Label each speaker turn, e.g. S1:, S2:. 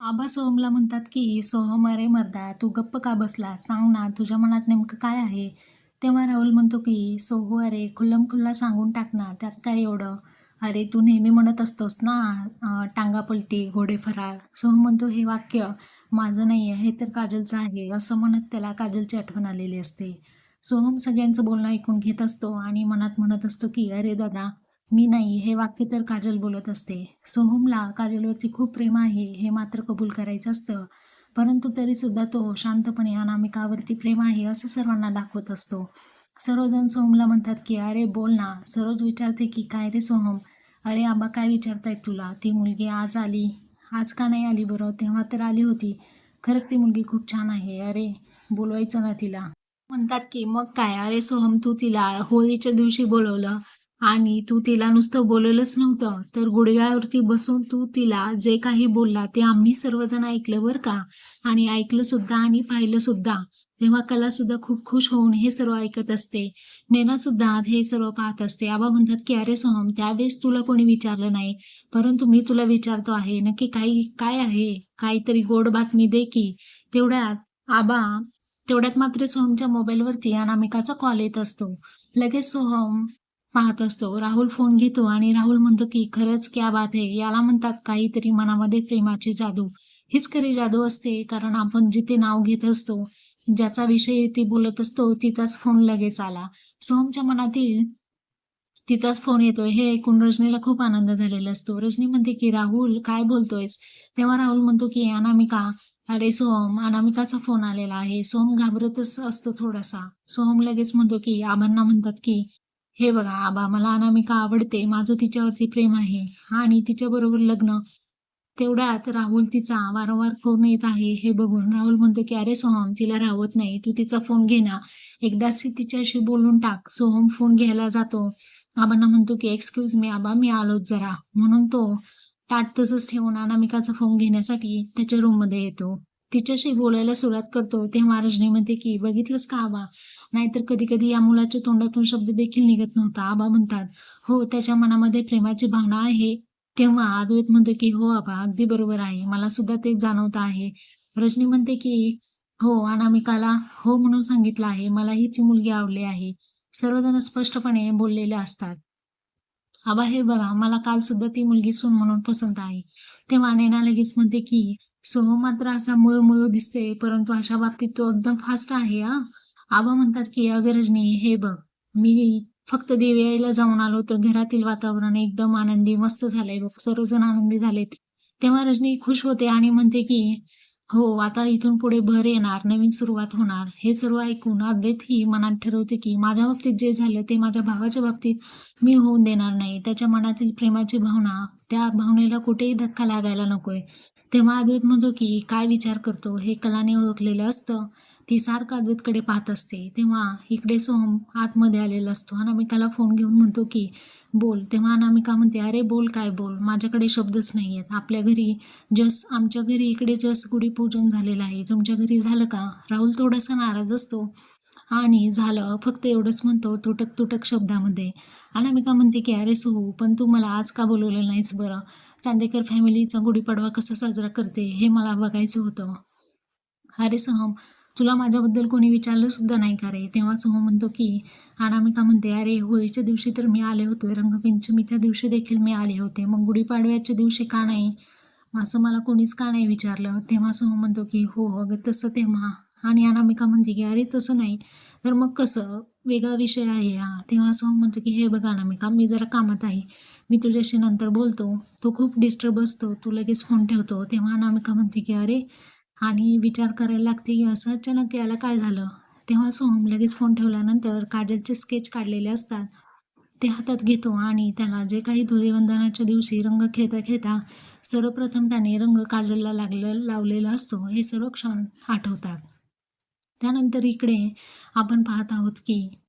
S1: आबा सोहमला म्हणतात की सोहम अरे मर्दा तू गप्प का बसला? सांग ना तुझ्या मनात नेमकं काय आहे? तेव्हा राहुल म्हणतो की सोहू अरे खुल्लम खुल्ला सांगून टाक ना त्यात काय एवढं? अरे तू नेहमी म्हणत असतोस ना टांगापलटी टांगा पलटी घोडे फराळ सोहम म्हणतो हे वाक्य माझं नाही आहे हे तर काजलचं आहे असं म्हणत त्याला काजलची आठवण आलेली असते. सोहम सगळ्यांचं बोलणं ऐकून घेत असतो आणि मनात म्हणत असतो की अरे दादा मी नाही हे वाक्य तर काजल बोलत असते. सोहमला काजलवरती खूप प्रेम आहे हे मात्र कबूल करायचं असतं. परंतु तरीसुद्धा तो शांतपणे अनामिकावरती प्रेम आहे असं सर्वांना दाखवत असतो. सर्वजण सोहमला म्हणतात की अरे बोल ना. सरोज विचारते की काय रे सोहम? अरे आबा काय विचारतायत तुला? ती मुलगी आज आली. आज का नाही आली बरं? तेव्हा तर आली होती. खरंच ती मुलगी खूप छान आहे. अरे बोलवायचं ना तिला. म्हणतात की मग काय? अरे सोहम तू तिला होळीच्या दिवशी बोलवलं. आणि तू तिला नुसतं बोलवलंच नव्हतं. तर गुडघ्यावरती बसून तू तिला जे काही बोलला ते आम्ही सर्वजण ऐकलं बरं का? आणि ऐकलं सुद्धा आणि पाहिलं सुद्धा. तेव्हा कला सुद्धा खूप खुश होऊन हे सर्व ऐकत असते. नेना सुद्धा हे सर्व पाहत असते. आबा म्हणतात की अरे सोहम त्यावेळेस तुला कोणी विचारलं नाही. परंतु मी तुला विचारतो आहे. नक्की काही काय आहे? काहीतरी गोड बातमी दे की. तेवढ्यात आबा तेवढ्यात मात्र सोहमच्या मोबाईलवरती अनामिकाचा कॉल येत असतो. लगेच सोहम पाहत असतो. राहुल फोन घेतो आणि राहुल म्हणतो की खरंच क्या बात आहे याला म्हणतात काहीतरी मनामध्ये प्रेमाची जादू. हीच खरी जादू असते कारण आपण जिथे नाव घेत असतो ज्याचा विषय ती बोलत असतो तिचाच फोन लगेच आला. सोहमच्या मनातील तिचाच फोन येतोय. हे ऐकून रजनीला खूप आनंद झालेला असतो. रजनी म्हणते की राहुल काय बोलतोयस? तेव्हा राहुल म्हणतो की अनामिका. अरे सोहम अनामिकाचा फोन आलेला आहे. सोहम घाबरतच असतो थोडासा. सोहम लगेच म्हणतो की आबांना म्हणतात की हे बघा आबा मला अनामिका आवडते. माझं तिच्यावरती प्रेम आहे. आणि तिच्याबरोबर लग्न तेवढ्यात राहुल तिचा वारंवार फोन येत आहे. हे बघून राहुल म्हणतो की अरे सोहम तिला राहत नाही. तू तिचा फोन घे ना. एकदाच तिच्याशी बोलून टाक. सोहम फोन घ्यायला जातो. आबांना म्हणतो की एक्सक्यूज मी आबा मी आलोच जरा. म्हणून तो ताट तसंच ठेवून अनामिकाचा फोन घेण्यासाठी त्याच्या रूममध्ये येतो. तिच्याशी बोलायला सुरुवात करतो. तेव्हा रजनी म्हणते की बघितलंस का आबा? नाहीतर कधी कधी या मुलाच्या तोंडातून शब्द देखील निघत नव्हता. आबा म्हणतात हो त्याच्या मनामध्ये प्रेमाची भावना आहे. तेव्हा अद्वैत म्हणतो की हो आबा अगदी बरोबर आहे. मला सुद्धा ते जाणवत आहे. रजनी म्हणते की हो अनामिकाला हो म्हणून सांगितलं आहे. मलाही ती मुलगी आवडली आहे. सर्वजण स्पष्टपणे बोललेले असतात. आबा हे बघा मला काल सुद्धा ती मुलगी सून म्हणून पसंत आहे. तेव्हा नैना लगेच म्हणते की सोहम मात्र असा मुळ मुळ दिसते परंतु अशा बाबतीत तो एकदम फास्ट आहे हा. आबा म्हणतात की अगरजनी हे बघ मी फक्त देवयाईला जाऊन आलो तर घरातील वातावरण एकदम आनंदी मस्त झालंय बघ सर्वजण आनंदी झालेत. तेव्हा रजनी खुश होते आणि म्हणते की हो आता इथून पुढे भर येणार नवीन सुरुवात होणार. हे सर्व ऐकून अद्वैत ही मनात ठरवते की माझ्या बाबतीत जे झालं ते माझ्या भावाच्या बाबतीत मी होऊन देणार नाही. त्याच्या मनातील प्रेमाची भावना त्या भावनेला कुठेही धक्का लागायला नकोय. तेव्हा अद्वैत म्हणतो की काय विचार करतो? हे कलाने ओळखलेलं असतं. ती सारखं अद्वैतकडे पाहत असते. तेव्हा इकडे सोहम आतमध्ये आलेला असतो. अनामिकाला फोन घेऊन म्हणतो की बोल. तेव्हा अनामिका म्हणते अरे बोल काय बोल? माझ्याकडे शब्दच नाही आहेत आपल्या घरी जस आमच्या घरी इकडे जस गुढीपूजन झालेलं आहे. तुमच्या घरी झालं का? राहुल थोडासा नाराज असतो आणि झालं. फक्त एवढंच म्हणतो तुटक तुटक शब्दामध्ये. अनामिका म्हणते की अरे सोहू पण तू मला आज का बोलवलं नाहीस बरं? चांदेकर फॅमिलीचा गुढीपाडवा कसा साजरा करते? हे मला बघायचं होतं. अरे सहम तुला माझ्याबद्दल कोणी विचारलं सुद्धा नाही का रे? तेव्हा सोहम म्हणतो की अनामिका म्हणते अरे होळीच्या दिवशी तर मी आले होते. रंगपंचमीच्या दिवशी देखील मी आले होते. मग गुढीपाडव्याच्या दिवशी का नाही? असं मला कोणीच का नाही विचारलं. तेव्हा सोहम म्हणतो की हो अगं तसं तेव्हा. आणि अनामिका म्हणते की अरे तसं नाही. तर मग कसं? वेगळा विषय आहे हा. तेव्हा सोहम म्हणतो की हे बघा अनामिका मी जरा कामात आहे. मी तुझ्याशी नंतर बोलतो. तो खूप डिस्टर्ब असतो. तू लगेच फोन ठेवतो. तेव्हा अनामिका म्हणते की अरे आणि विचार करायला लागते की असं अचानक याला काय झालं? तेव्हा सोहम लगेच फोन ठेवल्यानंतर काजलचे स्केच काढलेले असतात. ते हातात घेतो आणि त्याला जे काही धुलीवंदनाच्या दिवशी रंग खेळता खेळता सर्वप्रथम त्याने रंग काजलला लागलं लावलेला असतो हे सर्व क्षण आठवतात. त्यानंतर इकडे आपण पाहत आहोत की